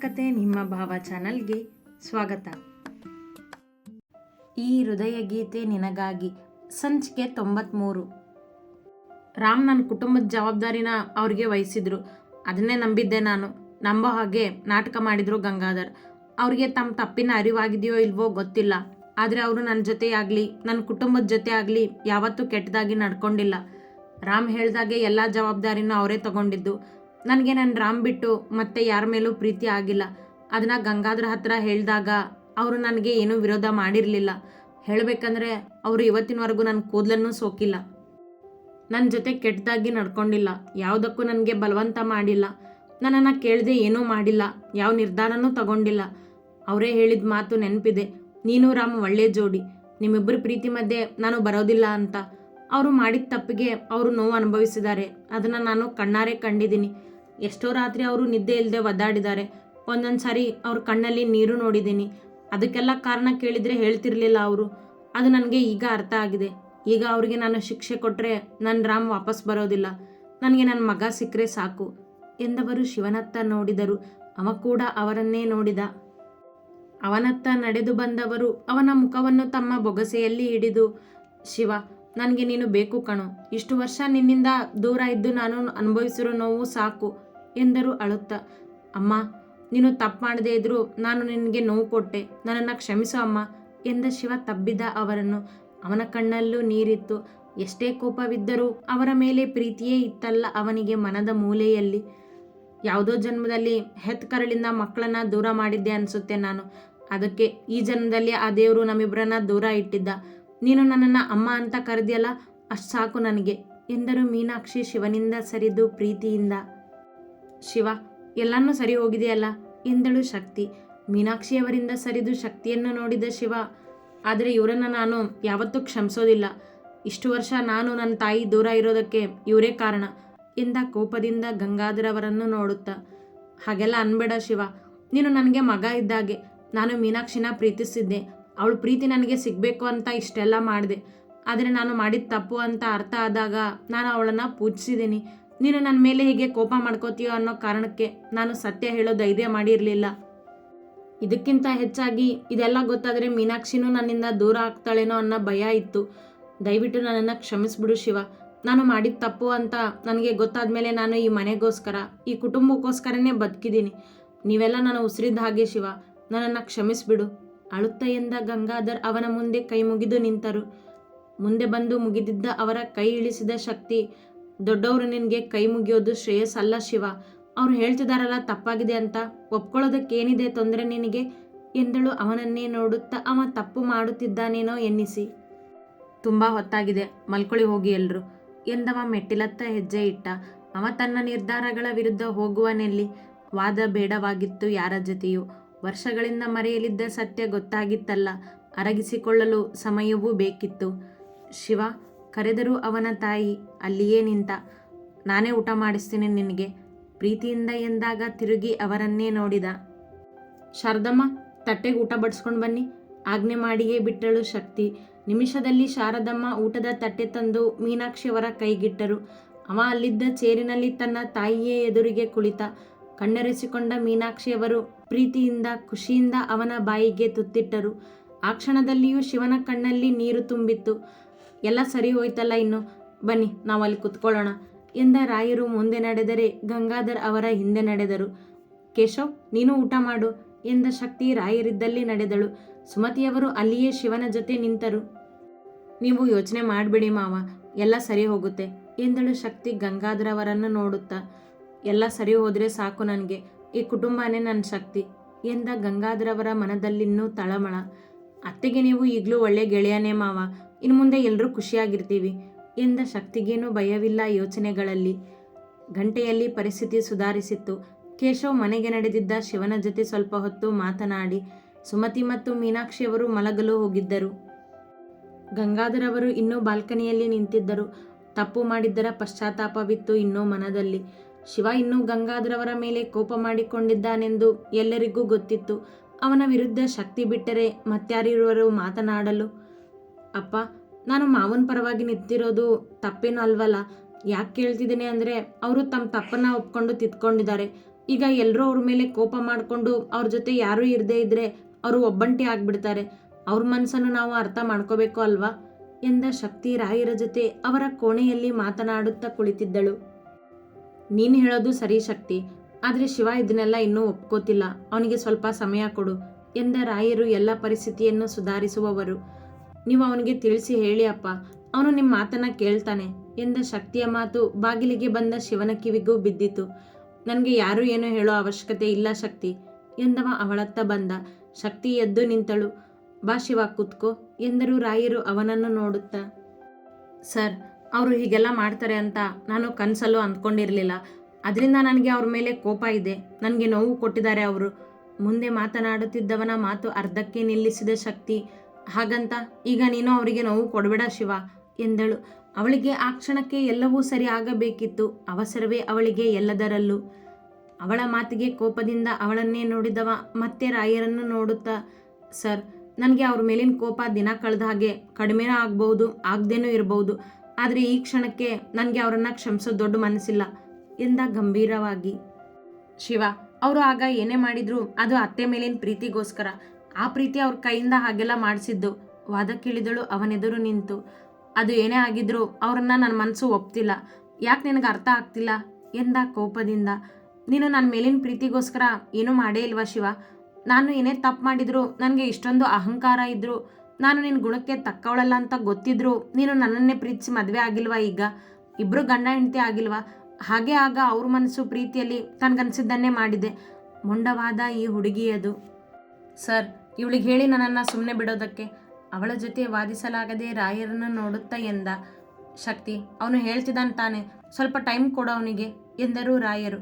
ಕತೆ ನಿಮ್ಮ ಭಾವ ಚಾನಲ್ಗೆ ಸ್ವಾಗತ. ಈ ಹೃದಯ ಗೀತೆ ನಿನಗಾಗಿ ಸಂಚಿಕೆ ತೊಂಬತ್ತ್ಮೂರು ರಾಮ್ ನನ್ನ ಕುಟುಂಬದ ಜವಾಬ್ದಾರಿನ ಅವ್ರಿಗೆ ವಹಿಸಿದ್ರು. ಅದನ್ನೇ ನಂಬಿದ್ದೆ ನಾನು. ನಂಬೋ ಹಾಗೆ ನಾಟಕ ಮಾಡಿದ್ರು ಗಂಗಾಧರ್. ಅವ್ರಿಗೆ ತಮ್ಮ ತಪ್ಪಿನ ಅರಿವಾಗಿದೆಯೋ ಇಲ್ವೋ ಗೊತ್ತಿಲ್ಲ. ಆದರೆ ಅವರು ನನ್ನ ಜೊತೆ ಆಗಲಿ ನನ್ನ ಕುಟುಂಬದ ಜೊತೆ ಆಗಲಿ ಯಾವತ್ತೂ ಕೆಟ್ಟದಾಗಿ ನಡ್ಕೊಂಡಿಲ್ಲ. ರಾಮ್ ಹೇಳ್ದಾಗೆ ಎಲ್ಲ ಜವಾಬ್ದಾರಿನೂ ಅವರೇ ತಗೊಂಡಿದ್ದು. ನನಗೆ ನನ್ನ ರಾಮ್ ಬಿಟ್ಟು ಮತ್ತೆ ಯಾರ ಮೇಲೂ ಪ್ರೀತಿ ಆಗಿಲ್ಲ. ಅದನ್ನ ಗಂಗಾಧರ ಹತ್ರ ಹೇಳಿದಾಗ ಅವರು ನನಗೆ ಏನೂ ವಿರೋಧ ಮಾಡಿರಲಿಲ್ಲ. ಹೇಳಬೇಕಂದ್ರೆ ಅವರು ಇವತ್ತಿನವರೆಗೂ ನನ್ನ ಕೂದಲನ್ನು ಸೋಕಿಲ್ಲ. ನನ್ನ ಜೊತೆ ಕೆಟ್ಟದಾಗಿ ನಡ್ಕೊಂಡಿಲ್ಲ. ಯಾವುದಕ್ಕೂ ನನಗೆ ಬಲವಂತ ಮಾಡಿಲ್ಲ. ನನ್ನನ್ನು ಕೇಳದೆ ಏನೂ ಮಾಡಿಲ್ಲ. ಯಾವ ನಿರ್ಧಾರನೂ ತಗೊಂಡಿಲ್ಲ. ಅವರೇ ಹೇಳಿದ ಮಾತು ನೆನಪಿದೆ. ನೀನು ರಾಮ್ ಒಳ್ಳೆ ಜೋಡಿ. ನಿಮ್ಮಿಬ್ಬರ ಪ್ರೀತಿ ಮಧ್ಯೆ ನಾನು ಬರೋದಿಲ್ಲ ಅಂತ. ಅವರು ಮಾಡಿದ ತಪ್ಪಿಗೆ ಅವರು ನೋವು ಅನುಭವಿಸಿದ್ದಾರೆ. ಅದನ್ನು ನಾನು ಕಣ್ಣಾರೆ ಕಂಡಿದ್ದೀನಿ. ಎಷ್ಟೋ ರಾತ್ರಿ ಅವರು ನಿದ್ದೆ ಇಲ್ಲದೆ ಒದ್ದಾಡಿದ್ದಾರೆ. ಒಂದೊಂದು ಸಾರಿ ಅವ್ರ ಕಣ್ಣಲ್ಲಿ ನೀರು ನೋಡಿದ್ದೀನಿ. ಅದಕ್ಕೆಲ್ಲ ಕಾರಣ ಕೇಳಿದರೆ ಹೇಳ್ತಿರ್ಲಿಲ್ಲ ಅವರು. ಅದು ನನಗೆ ಈಗ ಅರ್ಥ ಆಗಿದೆ. ಈಗ ಅವರಿಗೆ ನಾನು ಶಿಕ್ಷೆ ಕೊಟ್ಟರೆ ನನ್ನ ರಾಮ್ ವಾಪಸ್ ಬರೋದಿಲ್ಲ. ನನಗೆ ನನ್ನ ಮಗ ಸಿಕ್ಕರೆ ಸಾಕು ಎಂದವರು ಶಿವನತ್ತ ನೋಡಿದರು. ಅವ ಕೂಡ ಅವರನ್ನೇ ನೋಡಿದ. ಅವನತ್ತ ನಡೆದು ಬಂದವರು ಅವನ ಮುಖವನ್ನು ತಮ್ಮ ಬೊಗಸೆಯಲ್ಲಿ ಹಿಡಿದು, ಶಿವ, ನನಗೆ ನೀನು ಬೇಕು ಕಣೋ. ಇಷ್ಟು ವರ್ಷ ನಿನ್ನಿಂದ ದೂರ ಇದ್ದು ನಾನು ಅನುಭವಿಸಿರೋ ನೋವು ಸಾಕು. ಎಂದರು ಅಳುತ್ತಾ, ಅಮ್ಮ, ನೀನು ತಪ್ಪು ಮಾಡದೇ ಇದ್ದರೂ ನಾನು ನಿನಗೆ ನೋವು ಕೊಟ್ಟೆ, ನನ್ನನ್ನು ಕ್ಷಮಿಸು ಅಮ್ಮ, ಎಂದ ಶಿವ ತಬ್ಬಿದ ಅವರನ್ನು. ಅವನ ಕಣ್ಣಲ್ಲೂ ನೀರಿತ್ತು. ಎಷ್ಟೇ ಕೋಪವಿದ್ದರೂ ಅವರ ಮೇಲೆ ಪ್ರೀತಿಯೇ ಇತ್ತಲ್ಲ ಅವನಿಗೆ ಮನದ ಮೂಲೆಯಲ್ಲಿ. ಯಾವುದೋ ಜನ್ಮದಲ್ಲಿ ಹೆತ್ ಕರಳಿಂದ ಮಕ್ಕಳನ್ನ ದೂರ ಮಾಡಿದ್ದೆ ಅನಿಸುತ್ತೆ ನಾನು. ಅದಕ್ಕೆ ಈ ಜನ್ಮದಲ್ಲಿ ಆ ದೇವರು ನಮ್ಮಿಬ್ಬರನ್ನ ದೂರ ಇಟ್ಟಿದ್ದ. ನೀನು ನನ್ನನ್ನು ಅಮ್ಮ ಅಂತ ಕರೆದಿಯಲ್ಲ, ಅಷ್ಟು ಸಾಕು ನನಗೆ, ಎಂದರು ಮೀನಾಕ್ಷಿ ಶಿವನಿಂದ ಸರಿದು ಪ್ರೀತಿಯಿಂದ. ಶಿವ, ಎಲ್ಲನೂ ಸರಿ ಹೋಗಿದೆಯಲ್ಲ? ಎಂದಳು ಶಕ್ತಿ. ಮೀನಾಕ್ಷಿಯವರಿಂದ ಸರಿದು ಶಕ್ತಿಯನ್ನು ನೋಡಿದ ಶಿವ, ಆದರೆ ಇವರನ್ನು ನಾನು ಯಾವತ್ತೂ ಕ್ಷಮಿಸೋದಿಲ್ಲ. ಇಷ್ಟು ವರ್ಷ ನಾನು ನನ್ನ ತಾಯಿ ದೂರ ಇರೋದಕ್ಕೆ ಇವರೇ ಕಾರಣ ಎಂದ ಕೋಪದಿಂದ ಗಂಗಾಧರವರನ್ನು ನೋಡುತ್ತಾ. ಹಾಗೆಲ್ಲ ಅನ್ಬೇಡ ಶಿವ. ನೀನು ನನಗೆ ಮಗ ಇದ್ದಾಗೆ. ನಾನು ಮೀನಾಕ್ಷಿನ ಪ್ರೀತಿಸಿದ್ದೆ ಅವಳು ಪ್ರೀತಿ ನನಗೆ ಸಿಗಬೇಕು ಅಂತ ಇಷ್ಟೆಲ್ಲ ಮಾಡಿದೆ. ಆದರೆ ನಾನು ಮಾಡಿದ ತಪ್ಪು ಅಂತ ಅರ್ಥ ಆದಾಗ ನಾನು ಅವಳನ್ನು ಪೂಜಿಸಿದ್ದೀನಿ. ನೀನು ನನ್ನ ಮೇಲೆ ಹೇಗೆ ಕೋಪ ಮಾಡ್ಕೋತೀಯೋ ಅನ್ನೋ ಕಾರಣಕ್ಕೆ ನಾನು ಸತ್ಯ ಹೇಳೋ ಧೈರ್ಯ ಮಾಡಿರಲಿಲ್ಲ. ಇದಕ್ಕಿಂತ ಹೆಚ್ಚಾಗಿ ಇದೆಲ್ಲ ಗೊತ್ತಾದರೆ ಮೀನಾಕ್ಷಿನೂ ನನ್ನಿಂದ ದೂರ ಆಗ್ತಾಳೇನೋ ಅನ್ನೋ ಭಯ ಇತ್ತು. ದಯವಿಟ್ಟು ನನ್ನನ್ನು ಕ್ಷಮಿಸ್ಬಿಡು ಶಿವ. ನಾನು ಮಾಡಿದ ತಪ್ಪು ಅಂತ ನನಗೆ ಗೊತ್ತಾದ ಮೇಲೆ ನಾನು ಈ ಮನೆಗೋಸ್ಕರ, ಈ ಕುಟುಂಬಕ್ಕೋಸ್ಕರನೇ ಬದುಕಿದ್ದೀನಿ. ನೀವೆಲ್ಲ ನಾನು ಉಸಿರಿದ್ದ ಹಾಗೆ ಶಿವ, ನನ್ನನ್ನು ಕ್ಷಮಿಸ್ಬಿಡು. ಅಳುತ್ತ ಎಂದ ಗಂಗಾಧರ್ ಅವನ ಮುಂದೆ ಕೈ ಮುಗಿದು ನಿಂತರು. ಮುಂದೆ ಬಂದು ಮುಗಿದಿದ್ದ ಅವರ ಕೈ ಇಳಿಸಿದ ಶಕ್ತಿ ದೊಡ್ಡವರು ನಿನಗೆ ಕೈ ಮುಗಿಯೋದು ಶ್ರೇಯಸ್ಸಲ್ಲ ಶಿವ. ಅವ್ರು ಹೇಳ್ತಿದಾರಲ್ಲ ತಪ್ಪಾಗಿದೆ ಅಂತ. ಒಪ್ಕೊಳ್ಳೋದಕ್ಕೇನಿದೆ ತೊಂದರೆ ನಿನಗೆ? ಎಂದಳು ಅವನನ್ನೇ ನೋಡುತ್ತಾ ಅವ ತಪ್ಪು ಮಾಡುತ್ತಿದ್ದಾನೇನೋ ಎನ್ನಿಸಿ. ತುಂಬ ಹೊತ್ತಾಗಿದೆ, ಮಲ್ಕೊಳ್ಳಿ ಹೋಗಿ ಎಲ್ರು ಎಂದವ ಮೆಟ್ಟಿಲತ್ತ ಹೆಜ್ಜೆ ಇಟ್ಟ. ಅವ ತನ್ನ ನಿರ್ಧಾರಗಳ ವಿರುದ್ಧ ಹೋಗುವನೆಲ್ಲಿ ವಾದ ಬೇಡವಾಗಿತ್ತು ಯಾರ ಜೊತೆಯೂ. ವರ್ಷಗಳಿಂದ ಮರೆಯಲಿದ್ದ ಸತ್ಯ ಗೊತ್ತಾಗಿತ್ತಲ್ಲ. ಅರಗಿಸಿಕೊಳ್ಳಲು ಸಮಯವೂ ಬೇಕಿತ್ತು. ಶಿವ ಕರೆದರೂ ಅವನ ತಾಯಿ, ಅಲ್ಲಿಯೇ ನಿಂತ, ನಾನೇ ಊಟ ಮಾಡಿಸ್ತೀನಿ ನಿನಗೆ. ಪ್ರೀತಿಯಿಂದ ಎಂದಾಗ ತಿರುಗಿ ಅವರನ್ನೇ ನೋಡಿದ. ಶಾರದಮ್ಮ, ತಟ್ಟೆಗೆ ಊಟ ಬಡಿಸ್ಕೊಂಡು ಬನ್ನಿ. ಆಜ್ಞೆ ಮಾಡಿಯೇ ಬಿಟ್ಟಳು ಶಕ್ತಿ. ನಿಮಿಷದಲ್ಲಿ ಶಾರದಮ್ಮ ಊಟದ ತಟ್ಟೆ ತಂದು ಮೀನಾಕ್ಷಿಯವರ ಕೈಗಿಟ್ಟರು. ಅವ ಅಲ್ಲಿದ್ದ ಚೇರಿನಲ್ಲಿ ತನ್ನ ತಾಯಿಯೇ ಎದುರಿಗೆ ಕುಳಿತ. ಕಣ್ಣೆರೆಸಿಕೊಂಡ ಮೀನಾಕ್ಷಿಯವರು ಪ್ರೀತಿಯಿಂದ, ಖುಷಿಯಿಂದ ಅವನ ಬಾಯಿಗೆ ತುತ್ತಿಟ್ಟರು. ಆ ಕ್ಷಣದಲ್ಲಿಯೂ ಶಿವನ ಕಣ್ಣಲ್ಲಿ ನೀರು ತುಂಬಿತ್ತು. ಎಲ್ಲ ಸರಿ ಹೋಯ್ತಲ್ಲ ಇನ್ನು? ಬನ್ನಿ ನಾವು ಅಲ್ಲಿ ಕುತ್ಕೊಳ್ಳೋಣ. ಎಂದ ರಾಯರು ಮುಂದೆ ನಡೆದರೆ ಗಂಗಾಧರ್ ಅವರ ಹಿಂದೆ ನಡೆದರು. ಕೇಶವ್, ನೀನು ಊಟ ಮಾಡು ಎಂದ ಶಕ್ತಿ ರಾಯರಿದ್ದಲ್ಲಿ ನಡೆದಳು. ಸುಮತಿಯವರು ಅಲ್ಲಿಯೇ ಶಿವನ ಜೊತೆ ನಿಂತರು. ನೀವು ಯೋಚನೆ ಮಾಡಬೇಡಿ ಮಾವ, ಎಲ್ಲ ಸರಿ ಹೋಗುತ್ತೆ ಎಂದಳು ಶಕ್ತಿ ಗಂಗಾಧರವರನ್ನು ನೋಡುತ್ತಾ. ಎಲ್ಲ ಸರಿ ಹೋದರೆ ಸಾಕು ನನಗೆ, ಈ ಕುಟುಂಬನೇ ನನ್ನ ಶಕ್ತಿ ಎಂದ ಗಂಗಾಧರವರ ಮನದಲ್ಲಿನ್ನೂ ತಳಮಳ. ಅತ್ತೆಗೆ ನೀವು ಈಗಲೂ ಒಳ್ಳೆ ಗೆಳೆಯನೇ ಮಾವ ಇನ್ನು ಮುಂದೆ ಎಲ್ಲರೂ ಖುಷಿಯಾಗಿರ್ತೀವಿ. ಎಂದ ಶಕ್ತಿಗೇನೂ ಭಯವಿಲ್ಲ ಯೋಚನೆಗಳಲ್ಲಿ. ಗಂಟೆಯಲ್ಲಿ ಪರಿಸ್ಥಿತಿ ಸುಧಾರಿಸಿತ್ತು. ಕೇಶವ್ ಮನೆಗೆ ನಡೆದಿದ್ದ ಶಿವನ ಜೊತೆ ಸ್ವಲ್ಪ ಹೊತ್ತು ಮಾತನಾಡಿ, ಸುಮತಿ ಮತ್ತು ಮೀನಾಕ್ಷಿಯವರು ಮಲಗಲು ಹೋಗಿದ್ದರು. ಗಂಗಾಧರವರು ಇನ್ನೂ ಬಾಲ್ಕನಿಯಲ್ಲಿ ನಿಂತಿದ್ದರು. ತಪ್ಪು ಮಾಡಿದ್ದರ ಪಶ್ಚಾತ್ತಾಪವಿತ್ತು ಇನ್ನೂ ಮನದಲ್ಲಿ. ಶಿವ ಇನ್ನೂ ಗಂಗಾಧರವರ ಮೇಲೆ ಕೋಪ ಮಾಡಿಕೊಂಡಿದ್ದಾನೆಂದು ಎಲ್ಲರಿಗೂ ಗೊತ್ತಿತ್ತು. ಅವನ ವಿರುದ್ಧ ಶಕ್ತಿ ಬಿಟ್ಟರೆ ಮತ್ಯಾರಿರುವರು ಮಾತನಾಡಲು ಅಪ್ಪ, ನಾನು ಮಾವನ ಪರವಾಗಿ ನಿಂತಿರೋದು ತಪ್ಪೇನೂ ಅಲ್ವಲ್ಲ? ಯಾಕೆ ಕೇಳ್ತಿದ್ದೀನಿ ಅಂದರೆ, ಅವರು ತಮ್ಮ ತಪ್ಪನ್ನು ಒಪ್ಕೊಂಡು ತಿದ್ಕೊಂಡಿದ್ದಾರೆ. ಈಗ ಎಲ್ಲರೂ ಅವ್ರ ಮೇಲೆ ಕೋಪ ಮಾಡಿಕೊಂಡು ಅವ್ರ ಜೊತೆ ಯಾರೂ ಇರದೇ ಇದ್ರೆ ಅವರು ಒಬ್ಬಂಟಿ ಆಗಿಬಿಡ್ತಾರೆ. ಅವ್ರ ಮನಸ್ಸನ್ನು ನಾವು ಅರ್ಥ ಮಾಡ್ಕೋಬೇಕು ಅಲ್ವಾ? ಎಂದ ಶಕ್ತಿ ರಾಯರ ಜೊತೆ ಅವರ ಕೋಣೆಯಲ್ಲಿ ಮಾತನಾಡುತ್ತಾ ಕುಳಿತಿದ್ದಳು. ನೀನು ಹೇಳೋದು ಸರಿ ಶಕ್ತಿ, ಆದರೆ ಶಿವ ಇದನ್ನೆಲ್ಲ ಇನ್ನೂ ಒಪ್ಕೋತಿಲ್ಲ. ಅವನಿಗೆ ಸ್ವಲ್ಪ ಸಮಯ ಕೊಡು, ಎಂದ ರಾಯರು ಎಲ್ಲ ಪರಿಸ್ಥಿತಿಯನ್ನು ಸುಧಾರಿಸುವವರು. ನೀವು ಅವನಿಗೆ ತಿಳಿಸಿ ಹೇಳಿ ಅಪ್ಪ. ಅವನು ನಿಮ್ಮ ಮಾತನ್ನ ಕೇಳ್ತಾನೆ. ಎಂದ ಶಕ್ತಿಯ ಮಾತು ಬಾಗಿಲಿಗೆ ಬಂದ ಶಿವನ ಕಿವಿಗೂ ಬಿದ್ದಿತು. ನನಗೆ ಯಾರೂ ಏನೂ ಹೇಳೋ ಅವಶ್ಯಕತೆ ಇಲ್ಲ ಶಕ್ತಿ, ಎಂದವ ಅವಳತ್ತ ಬಂದ. ಶಕ್ತಿ ಎದ್ದು ನಿಂತಳು. ಬಾ ಶಿವ, ಕೂತ್ಕೋ, ಎಂದರು ರಾಯರು ಅವನನ್ನು ನೋಡುತ್ತಾ. ಸರ್, ಅವರು ಹೀಗೆಲ್ಲ ಮಾಡ್ತಾರೆ ಅಂತ ನಾನು ಕನಸಲ್ಲೂ ಅಂದ್ಕೊಂಡಿರಲಿಲ್ಲ. ಅದರಿಂದ ನನಗೆ ಅವ್ರ ಮೇಲೆ ಕೋಪ ಇದೆ. ನನಗೆ ನೋವು ಕೊಟ್ಟಿದ್ದಾರೆ ಅವರು. ಮುಂದೆ ಮಾತನಾಡುತ್ತಿದ್ದವನ ಮಾತು ಅರ್ಧಕ್ಕೆ ನಿಲ್ಲಿಸಿದ ಶಕ್ತಿ ಹಾಗಂತ, ಈಗ ನೀನು ಅವರಿಗೆ ನೋವು ಕೊಡಬೇಡ ಶಿವ, ಎಂದಳು. ಅವಳಿಗೆ ಆ ಕ್ಷಣಕ್ಕೆ ಎಲ್ಲವೂ ಸರಿ ಆಗಬೇಕಿತ್ತು. ಅವಸರವೇ ಅವಳಿಗೆ ಎಲ್ಲದರಲ್ಲೂ. ಅವಳ ಮಾತಿಗೆ ಕೋಪದಿಂದ ಅವಳನ್ನೇ ನೋಡಿದವ ಮತ್ತೆ ರಾಯರನ್ನು ನೋಡುತ್ತಾ, ಸರ್, ನನಗೆ ಅವ್ರ ಮೇಲಿನ ಕೋಪ ದಿನ ಕಳೆದ ಹಾಗೆ ಕಡಿಮೆನೂ ಆಗ್ಬೋದು ಆಗದೇನೂ ಇರಬಹುದು. ಆದರೆ ಈ ಕ್ಷಣಕ್ಕೆ ನನಗೆ ಅವರನ್ನು ಕ್ಷಮಿಸೋ ದೊಡ್ಡ ಮನಸ್ಸಿಲ್ಲ, ಎಂದ ಗಂಭೀರವಾಗಿ. ಶಿವ, ಅವರು ಆಗ ಏನೇ ಮಾಡಿದ್ರು ಅದು ಅತ್ತೆ ಮೇಲಿನ ಪ್ರೀತಿಗೋಸ್ಕರ. ಆ ಪ್ರೀತಿ ಅವ್ರ ಕೈಯಿಂದ ಹಾಗೆಲ್ಲ ಮಾಡಿಸಿದ್ದು. ವಾದಕ್ಕಿಳಿದಳು ಅವನೆದುರು ನಿಂತು. ಅದು ಏನೇ ಆಗಿದ್ರು ಅವ್ರನ್ನ ನನ್ನ ಮನಸ್ಸು ಒಪ್ತಿಲ್ಲ. ಯಾಕೆ ನಿನಗೆ ಅರ್ಥ ಆಗ್ತಿಲ್ಲ? ಎಂದ ಕೋಪದಿಂದ. ನೀನು ನನ್ನ ಮೇಲಿನ ಪ್ರೀತಿಗೋಸ್ಕರ ಏನೂ ಮಾಡೇ ಇಲ್ವಾ ಶಿವ? ನಾನು ಏನೇ ತಪ್ಪು ಮಾಡಿದ್ರು, ನನಗೆ ಇಷ್ಟೊಂದು ಅಹಂಕಾರ ಇದ್ರು. ನಾನು ನಿನ್ನ ಗುಣಕ್ಕೆ ತಕ್ಕವಳಲ್ಲ ಅಂತ ಗೊತ್ತಿದ್ರು, ನೀನು ನನ್ನನ್ನೇ ಪ್ರೀತಿಸಿ ಮದುವೆ ಆಗಿಲ್ವಾ ಈಗ? ಇಬ್ಬರು ಗಂಡ ಹೆಂಡತಿ ಆಗಿಲ್ವಾ? ಹಾಗೆ ಆಗ ಅವ್ರ ಮನಸ್ಸು ಪ್ರೀತಿಯಲ್ಲಿ ತನಗನ್ಸಿದ್ದನ್ನೇ ಮಾಡಿದೆ. ಮೊಂಡವಾದ ಈ ಹುಡುಗಿಯದು ಸರ್ ಇವಳಿಗೆ ಹೇಳಿ ನನ್ನನ್ನು ಸುಮ್ಮನೆ ಬಿಡೋದಕ್ಕೆ. ಅವಳ ಜೊತೆ ವಾದಿಸಲಾಗದೆ ರಾಯರನ್ನು ನೋಡುತ್ತಾ ಎಂದ ಶಕ್ತಿ. ಅವನು ಹೇಳ್ತಿದ್ದಾನೆ ತಾನೆ, ಸ್ವಲ್ಪ ಟೈಮ್ ಕೊಡು ಅವನಿಗೆ ಎಂದರು ರಾಯರು.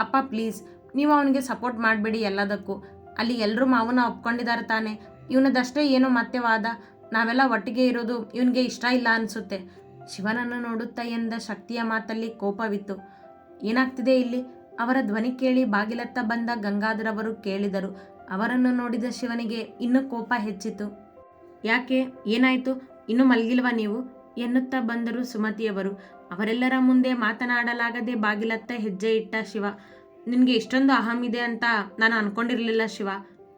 ಅಪ್ಪ, ಪ್ಲೀಸ್, ನೀವು ಅವನಿಗೆ ಸಪೋರ್ಟ್ ಮಾಡಬೇಡಿ ಎಲ್ಲದಕ್ಕೂ. ಅಲ್ಲಿ ಎಲ್ಲರೂ ಮಾವನ ಒಪ್ಕೊಂಡಿದ್ದಾರೆ ತಾನೆ. ಇವನದಷ್ಟೇ ಏನು ಮತ್ತೆ ವಾದ ನಾವೆಲ್ಲ ಒಟ್ಟಿಗೆ ಇರೋದು ಇವನಿಗೆ ಇಷ್ಟ ಇಲ್ಲ ಅನಿಸುತ್ತೆ. ಶಿವನನ್ನು ನೋಡುತ್ತಾ ಎಂದ ಶಕ್ತಿಯ ಮಾತಲ್ಲಿ ಕೋಪವಿತ್ತು. ಏನಾಗ್ತಿದೆ ಇಲ್ಲಿ? ಅವರ ಧ್ವನಿ ಕೇಳಿ ಬಾಗಿಲತ್ತ ಬಂದ ಗಂಗಾಧರವರು ಕೇಳಿದರು. ಅವರನ್ನು ನೋಡಿದ ಶಿವನಿಗೆ ಇನ್ನೂ ಕೋಪ ಹೆಚ್ಚಿತು. ಯಾಕೆ? ಏನಾಯಿತು? ಇನ್ನೂ ಮಲಗಿಲ್ವಾ ನೀವು? ಎನ್ನುತ್ತಾ ಬಂದರು ಸುಮತಿಯವರು. ಅವರೆಲ್ಲರ ಮುಂದೆ ಮಾತನಾಡಲಾಗದೆ ಬಾಗಿಲತ್ತ ಹೆಜ್ಜೆ ಇಟ್ಟ ಶಿವ. ನಿನಗೆ ಇಷ್ಟೊಂದು ಅಹಂ ಇದೆ ಅಂತ ನಾನು ಅನ್ಕೊಂಡಿರಲಿಲ್ಲ ಶಿವ,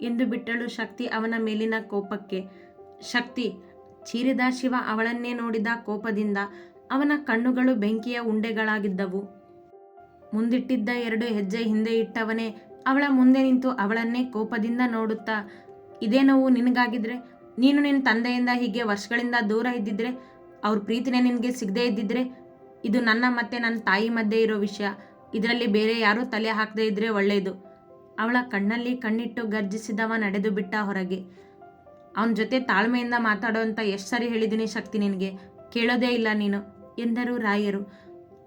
ಎಂದು ಬಿಟ್ಟಳು ಶಕ್ತಿ ಅವನ ಮೇಲಿನ ಕೋಪಕ್ಕೆ. ಶಕ್ತಿ, ಚೀರಿದ ಶಿವ ಅವಳನ್ನೇ ನೋಡಿದ ಕೋಪದಿಂದ ಅವನ ಕಣ್ಣುಗಳು ಬೆಂಕಿಯ ಉಂಡೆಗಳಾಗಿದ್ದವು. ಮುಂದಿಟ್ಟಿದ್ದ ಎರಡು ಹೆಜ್ಜೆ ಹಿಂದೆ ಇಟ್ಟವನೇ ಅವಳ ಮುಂದೆ ನಿಂತು ಅವಳನ್ನೇ ಕೋಪದಿಂದ ನೋಡುತ್ತಾ, ಇದೇ ನೋವು ನಿನಗಾಗಿದ್ರೆ? ನೀನು ನಿನ್ನ ತಂದೆಯಿಂದ ಹೀಗೆ ವರ್ಷಗಳಿಂದ ದೂರ ಇದ್ದಿದ್ರೆ, ಅವ್ರ ಪ್ರೀತಿನೇ ನಿನಗೆ ಸಿಗದೇ ಇದ್ದಿದ್ರೆ? ಇದು ನನ್ನ ಮತ್ತೆ ನನ್ನ ತಾಯಿ ಮಧ್ಯೆ ಇರೋ ವಿಷಯ. ಇದರಲ್ಲಿ ಬೇರೆ ಯಾರೂ ತಲೆ ಹಾಕದೇ ಇದ್ರೆ ಒಳ್ಳೆಯದು ಅವಳ ಕಣ್ಣಲ್ಲಿ ಕಣ್ಣಿಟ್ಟು ಗರ್ಜಿಸಿದವ ನಡೆದು ಬಿಟ್ಟ ಹೊರಗೆ. ಅವನ ಜೊತೆ ತಾಳ್ಮೆಯಿಂದ ಮಾತಾಡೋ ಅಂತ ಎಷ್ಟು ಸರಿ ಹೇಳಿದ್ದೀನಿ ಶಕ್ತಿ ನಿನಗೆ. ಕೇಳೋದೇ ಇಲ್ಲ ನೀನು. ಎಂದರು ರಾಯರು.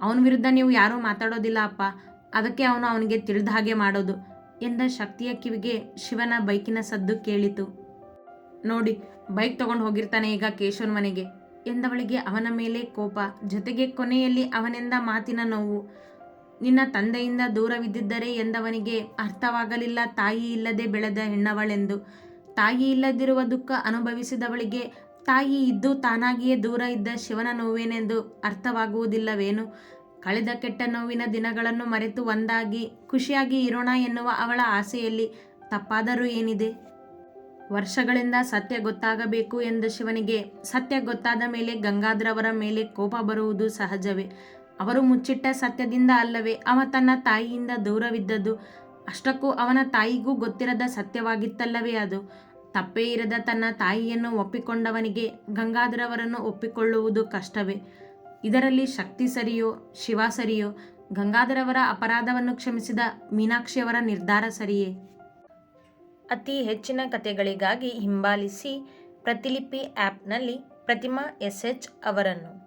ಅವನ ವಿರುದ್ಧ ನೀವು ಯಾರೂ ಮಾತಾಡೋದಿಲ್ಲ ಅಪ್ಪ. ಅದಕ್ಕೆ ಅವನು ಅವನಿಗೆ ತಿಳಿದ ಹಾಗೆ ಮಾಡೋದು ಎಂದ ಶಕ್ತಿಯ ಕಿವಿಗೆ ಶಿವನ ಬೈಕಿನ ಸದ್ದು ಕೇಳಿತು. ನೋಡಿ, ಬೈಕ್ ತಗೊಂಡು ಹೋಗಿರ್ತಾನೆ ಈಗ ಕೇಶವನ್ ಮನೆಗೆ ಎಂದವಳಿಗೆ ಅವನ ಮೇಲೆ ಕೋಪ. ಜೊತೆಗೆ ಕೊನೆಯಲ್ಲಿ ಅವನೆಂದ ಮಾತಿನ ನೋವು. ನಿನ್ನ ತಂದೆಯಿಂದ ದೂರವಿದ್ದಿದ್ದರೆ ಎಂದವನಿಗೆ ಅರ್ಥವಾಗಲಿಲ್ಲ, ತಾಯಿ ಇಲ್ಲದೆ ಬೆಳೆದ ಹೆಣ್ಣವಳೆಂದು. ತಾಯಿ ಇಲ್ಲದಿರುವ ದುಃಖ ಅನುಭವಿಸಿದವಳಿಗೆ ತಾಯಿ ಇದ್ದು ತಾನಾಗಿಯೇ ದೂರ ಇದ್ದ ಶಿವನ ನೋವೇನೆಂದು ಅರ್ಥವಾಗುವುದಿಲ್ಲವೇನು? ಕಳೆದ ಕೆಟ್ಟ ನೋವಿನ ದಿನಗಳನ್ನು ಮರೆತು ಒಂದಾಗಿ ಖುಷಿಯಾಗಿ ಇರೋಣ ಎನ್ನುವ ಅವಳ ಆಸೆಯಲ್ಲಿ ತಪ್ಪಾದರೂ ಏನಿದೆ? ವರ್ಷಗಳಿಂದ ಸತ್ಯ ಗೊತ್ತಾಗಬೇಕು ಎಂದ ಶಿವನಿಗೆ ಸತ್ಯ ಗೊತ್ತಾದ ಮೇಲೆ ಗಂಗಾಧರವರ ಮೇಲೆ ಕೋಪ ಬರುವುದು ಸಹಜವೇ. ಅವರು ಮುಚ್ಚಿಟ್ಟ ಸತ್ಯದಿಂದ ಅಲ್ಲವೇ, ಅವ ತನ್ನ ತಾಯಿಯಿಂದ ದೂರವಿದ್ದದ್ದು. ಅಷ್ಟಕ್ಕೂ ಅವನ ತಾಯಿಗೂ ಗೊತ್ತಿರದ ಸತ್ಯವಾಗಿತ್ತಲ್ಲವೇ ಅದು? ತಪ್ಪೇ ಇರದ ತನ್ನ ತಾಯಿಯನ್ನು ಒಪ್ಪಿಕೊಂಡವನಿಗೆ ಗಂಗಾಧರವರನ್ನು ಒಪ್ಪಿಕೊಳ್ಳುವುದು ಕಷ್ಟವೇ. ಇದರಲ್ಲಿ ಶಕ್ತಿ ಸರಿಯೋ, ಶಿವ ಸರಿಯೋ, ಗಂಗಾಧರವರ ಅಪರಾಧವನ್ನು ಕ್ಷಮಿಸಿದ ಮೀನಾಕ್ಷಿಯವರ ನಿರ್ಧಾರ ಸರಿಯೇ? ಅತಿ ಹೆಚ್ಚಿನ ಕಥೆಗಳಿಗಾಗಿ ಹಿಂಬಾಲಿಸಿ ಪ್ರತಿಲಿಪಿ ಆ್ಯಪ್ನಲ್ಲಿ ಪ್ರತಿಮಾ ಎಸ್ ಎಚ್ ಅವರನ್ನು.